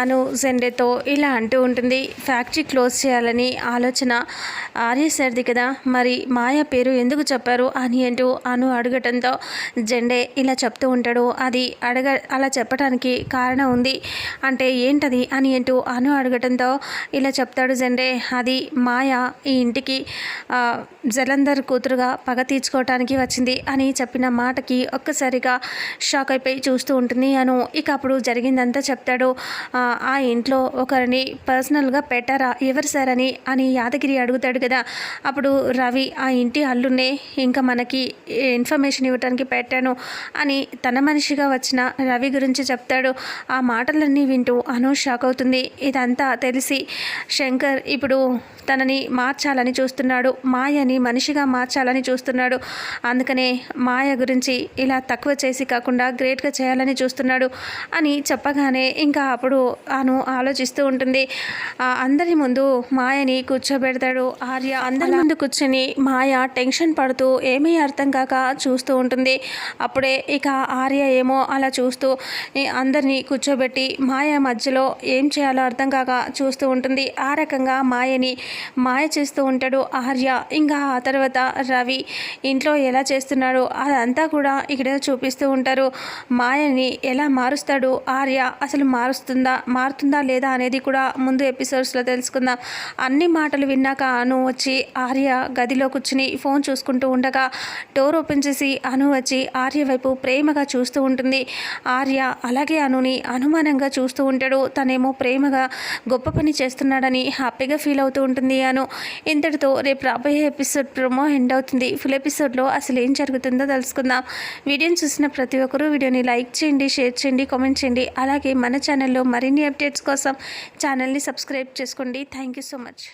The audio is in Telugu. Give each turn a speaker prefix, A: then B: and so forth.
A: అను జెండేతో ఇలా అంటూ ఉంటుంది. ఫ్యాక్టరీ క్లోజ్ చేయాలని ఆలోచన ఆర్య సార్ది కదా. మరి మాయ పేరు ఎందుకు చెప్పారు అని అంటూ అను అడగటంతో జెండే ఇలా చెప్తూ ఉంటాడు. అది అడగ అలా చెప్పడానికి కారణం ఉంది అంటే ఏంటది అని అంటూ అను అడగటంతో ఇలా చెప్తాడు జెండే. అది మాయ ఈ ఇంటికి జలంధర్ కూతురుగా పగ తీర్చుకోవటానికి వచ్చింది అని చెప్పిన మాటకి ఒక్కసారిగా షాక్ అయిపోయి చూస్తూ ఉంటుంది అను. ఇక అప్పుడు జరిగిందంతా చెప్తాడు ఆ, ఇంట్లో ఒకరిని పర్సనల్గా పెట్టారా? ఎవరు సార్ అని అని యాదగిరి అడుగుతాడు కదా. అప్పుడు రవి ఆ ఇంటి అల్లునే ఇంకా మనకి ఇన్ఫర్మేషన్ ఇవ్వడానికి పెట్టాను అని తన మనిషిగా వచ్చిన రవి గురించి చెప్తాడు. ఆ మాటలన్నీ వింటూ అను షాక్ అవుతుంది. ఇదంతా తెలిసి శంకర్ ఇప్పుడు తనని మార్చాలని చూస్తున్నాడు. మాయని మనిషిగా మార్చాలని చూస్తున్నాడు. అందుకనే మాయ గురించి ఇలా తక్కువ చేసి కాకుండా గ్రేట్గా చేయాలని చూస్తున్నాడు అని చెప్పగానే ఇంకా అప్పుడు అను ఆలోచిస్తూ ఉంటుంది. అందరి ముందు మాయని కూర్చోబెడతాడు. ఆర్య అందరి ముందు కూర్చొని మాయ టెన్షన్ పడుతూ ఏమీ అర్థం కాక చూస్తూ ఉంటుంది. అప్పుడే ఇక ఆర్య ఏమో అలా చూస్తూ అందరినీ కూర్చోబెట్టి మాయ మధ్యలో ఏం చేయాలో అర్థం కాక చూస్తూ ఉంటుంది. ఆ రకంగా మాయని మాయ చేస్తూ ఉంటాడు ఆర్య. ఇంకా ఆ తర్వాత రవి ఇంట్లో ఎలా చేస్తున్నాడు అదంతా కూడా ఇక్కడ చూపిస్తూ ఉంటారు. మాయని ఎలా మారుస్తాడు ఆర్య? అసలు మారుస్తుందా? మారుతుందా లేదా అనేది కూడా ముందు ఎపిసోడ్స్లో తెలుసుకుందాం. అన్ని మాటలు విన్నాక అను వచ్చి ఆర్య గదిలో కూర్చుని ఫోన్ చూసుకుంటూ ఉండగా డోర్ ఓపెన్ చేసి అను వచ్చి ఆర్య వైపు ప్రేమగా చూస్తూ ఉంటుంది. ఆర్య అలాగే అనుని అనుమానంగా చూస్తూ ఉంటాడు. తనేమో ప్రేమగా గొప్ప పని చేస్తున్నాడని హ్యాపీగా ఫీల్ అవుతూ ఉంటుంది అను. ఇంతటితో రేపు రాబోయే ఎపిసోడ్ ప్రమో ఎండ్ అవుతుంది. ఫుల్ ఎపిసోడ్లో అసలు ఏం జరుగుతుందో తెలుసుకుందాం. వీడియోని చూసిన ప్రతి ఒక్కరూ వీడియోని లైక్ చేయండి షేర్ చేయండి కామెంట్ చేయండి. అలాగే మన ఛానల్లో మరిన్ని అప్డేట్స్ కోసం ఛానల్ని సబ్స్క్రైబ్ చేసుకోండి. Thank you so much.